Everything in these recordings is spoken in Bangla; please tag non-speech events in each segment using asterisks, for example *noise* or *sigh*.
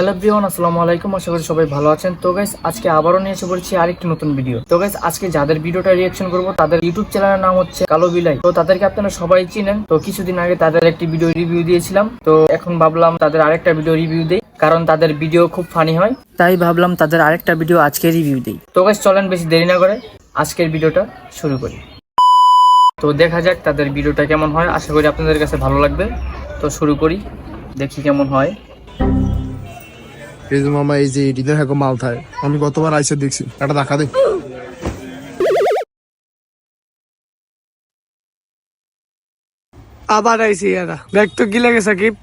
হ্যালো ব্রিওয়ান আসসালামু আলাইকুম। আশা করি সবাই ভালো আছেন। তো গাইস আজকে আবারও নিয়ে এসে পড়েছি আরেকটি নতুন ভিডিও তো গাইস আজকে যাদের ভিডিওটা রিয়াকশন করব, তাদের ইউটিউব চ্যানেলের নাম হচ্ছে কালো বিলাই। তো তাদেরকে আপনারা সবাই চিনেন। তো কিছুদিন আগে তাদের একটি ভিডিও রিভিউ দিয়েছিলাম। তো এখন ভাবলাম তাদের আরেকটা ভিডিও রিভিউ দেই, কারণ তাদের ভিডিও খুব ফানি হয়। তাই ভাবলাম তাদের আরেকটা ভিডিও আজকে রিভিউ দেই। তো গাইস চলেন বেশি দেরি না করে আজকের ভিডিওটা শুরু করি। তো দেখা যাক তাদের ভিডিওটা কেমন হয়। আশা করি আপনাদের কাছে ভালো লাগবে। তো শুরু করি, দেখি কেমন হয়। এই যে মামা এই যে এটিতে হ্যাঁ মাল থাকে আমি গতবার আইসে দেখছি। এটা দেখা দে। আবার আইসি এরা। দেখ তো কি লাগে সাকিব।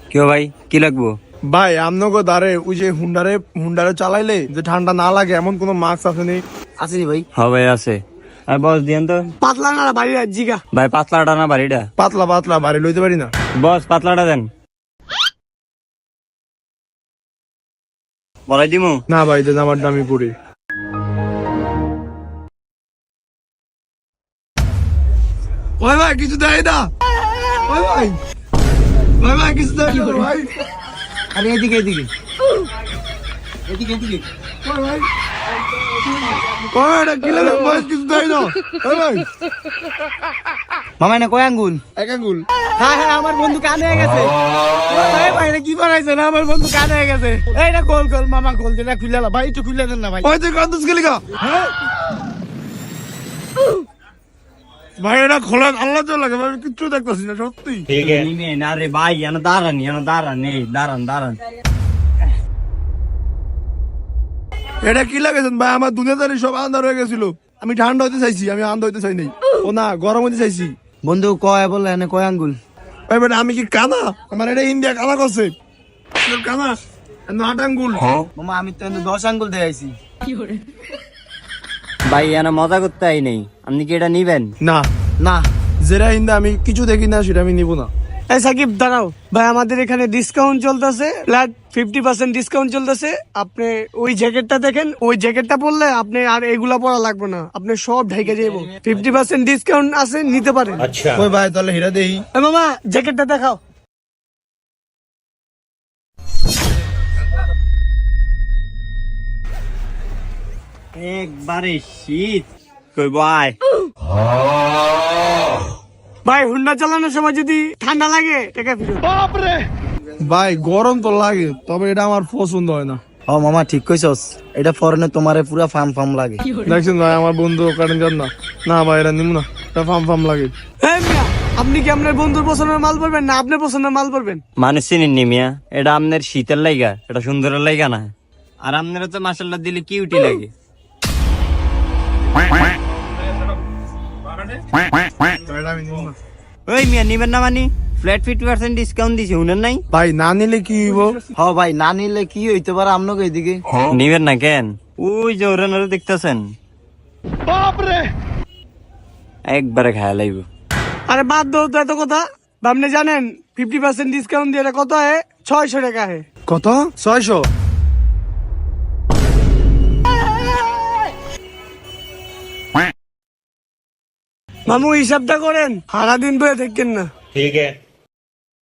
কেউ ভাই কি লাগবো? ভাই আমনগো দাঁড়ে ওই যে হুন্ডারে হুন্ডারে চালাইলে যে ঠান্ডা না লাগে এমন কোনো মাস্ক আছে নেই আসেনি ভাই। হ ভাই আছে। আর বস দিয়েন তো। পাতলা না বাড়ি জিগা। ভাই পাতলাটা না বাড়িটা। পাতলা পাতলা বাড়ি লইতে পারি না। বস পাতলাটা দেন। বলাই দিমু? না ভাই দেন আমার দামি পড়ি। ওই ভাই কিছু দেয় না। ওই ভাই। ওই ভাই কিছু দেয় না। ভাই। আরে এদিকে এদিকে। ওই ভাই। ওই না? না কয় আঙ্গুল? এক আঙ্গুল। হ্যাঁ হ্যাঁ আমার বন্ধু কানে হয়ে গেছে। ভাই ভাই এটা কি বানাইছে না আমার বন্ধু কানে হয়ে গেছে। এইটা গোল গোল মামা গোল যেটা খুলে না ভাই একটু খুলে দেন না ভাই। ওই তুই কান্দুস গেলি গা। ভাই এটা খোলা আল্লাহ তো লাগে ভাই কিচ্ছু দেখতেছি না সত্যি। নিমেন আরে ভাই এন দাঁড়ান এন দাঁড়ান এই দাঁড়ান দাঁড়ান। এটা কি লাগেছেন ভাই? আমার দুনিয়াদারি সব আন্ধার হয়ে গেছিল। আমি ঠান্ডা হইতে চাইছি আমি আন্ধার হইতে চাই নাই। ও না গরম হইতে চাইছি। বন্ধু কয় বলে এনে কয় আঙ্গুল? ভাই বেটা আমি কি কানা? আমার এটা ইন্ডিয়া কানা করছে। তোর কানা? না আট আঙ্গুল। মামা আমি তো এনে দশ আঙ্গুল দিয়ে আইছি। ভাই এন মজা করতে আই নেই। আপনি কি এটা নিবেন? না। না। যেটা ইন্দা আমি কিছু দেখি না সেটা আমি নিব না। সাকিব দাঁড়াও। ভাই আমাদের এখানে ডিসকাউন্ট চলতেছে। ফ্ল্যাট ফিফটি পার্সেন্ট ডিসকাউন্ট চলতেছে। আপনি ওই জ্যাকেটটা দেখেন ওই জ্যাকেটটা পরলে আপনি আর এগুলা পরা লাগবে না। আপনি সব ঢেকে যাব ফিফটি পার্সেন্ট ডিসকাউন্ট আছে নিতে পারেন। ওই ভাই তাহলে হিরা দেই। এ মামা জ্যাকেটটা দেখাও। একবারে শীত। কই ভাই? ভাই হুন্ডা চালানোর সময় যদি ঠান্ডা লাগে টাকা ফিরত ভাই গরম তো লাগে তবে এটা আমার পছন্দ হয় না। ও মামা ঠিক কইছস। এটা ফরেনে তোমারে পুরা ফার্ম ফার্ম লাগে। দেখছেন ভাই আমার বন্ধু কারেন্ট যান না। না ভাই এটা নিব না। এটা ফার্ম ফার্ম লাগে। আপনি কি আপনার বন্ধুর পছন্দের মাল পরবেন না আপনার পছন্দের মাল পরবেন? মানুষ চিনেন নি মিয়া এটা আপনার শীতের লাইগা এটা সুন্দরের লাইগা না। আর আপনারা তো মাসাল্লাহ দিলে কি কিউটি লাগে। *laughs* ওই মিয়া নিবেন না মানি? ফ্ল্যাট ফিফটি পার্সেন্ট ডিসকাউন্ট দিছে শুনেন নাই? ভাই না নিলে কি হইব? হ ভাই না নিলে কি হইতে পারে আমনকে এদিকে নিবেন না কেন? ওই যে ওরা নারে দেখতেছেন। একবারে খায়া লাইব। আরে বাদ দাও তো এত কথা। আপনি জানেন ফিফটি পার্সেন্ট ডিসকাউন্ট দিয়ে কত হয় ছয়শো টাকা হয় কত? ছয়শো? মামু হিসাবটা করেন। সারাদিন বয়ে দেখেন না।